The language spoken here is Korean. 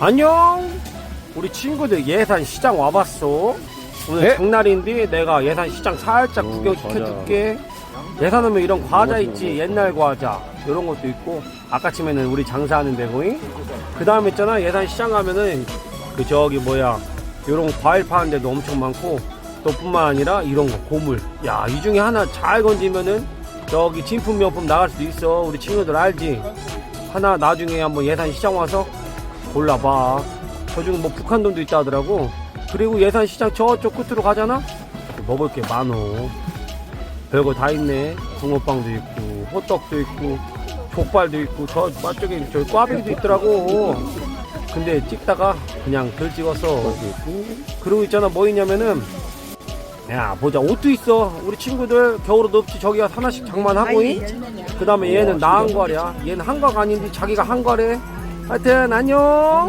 안녕. 우리 친구들 예산 시장 와봤어? 오늘 네? 장날인데 내가 예산 시장 살짝 오, 구경시켜줄게. 예산 오면 이런 과자 있지 옛날 과자 이런 것도 있고 아까쯤에는 우리 장사하는 데고잉 그 다음에 있잖아 예산 시장 가면은 그 저기 뭐야 이런 과일 파는 데도 엄청 많고 또 뿐만 아니라 이런 거 고물. 야 이 중에 하나 잘 건지면은 저기 진품 명품 나갈 수도 있어. 우리 친구들 알지? 하나 나중에 한번 예산 시장 와서 골라봐. 저중에 뭐 북한 돈도 있다 하더라고. 그리고 예산 시장 저쪽 끝으로 가잖아? 먹을 게 많어. 별거 다 있네. 붕어빵도 있고, 호떡도 있고, 족발도 있고, 저, 저쪽에 저 꽈배기도 있더라고. 근데 찍다가 그냥 덜 찍었어. 그리고 있잖아, 뭐 있냐면은, 야, 보자. 옷도 있어. 우리 친구들 겨울옷 없지. 저기가 하나씩 장만하고, 그 다음에 얘는 나한과랴. 얘는 한과가 아닌데 자기가 한과래. 하여튼, 안녕.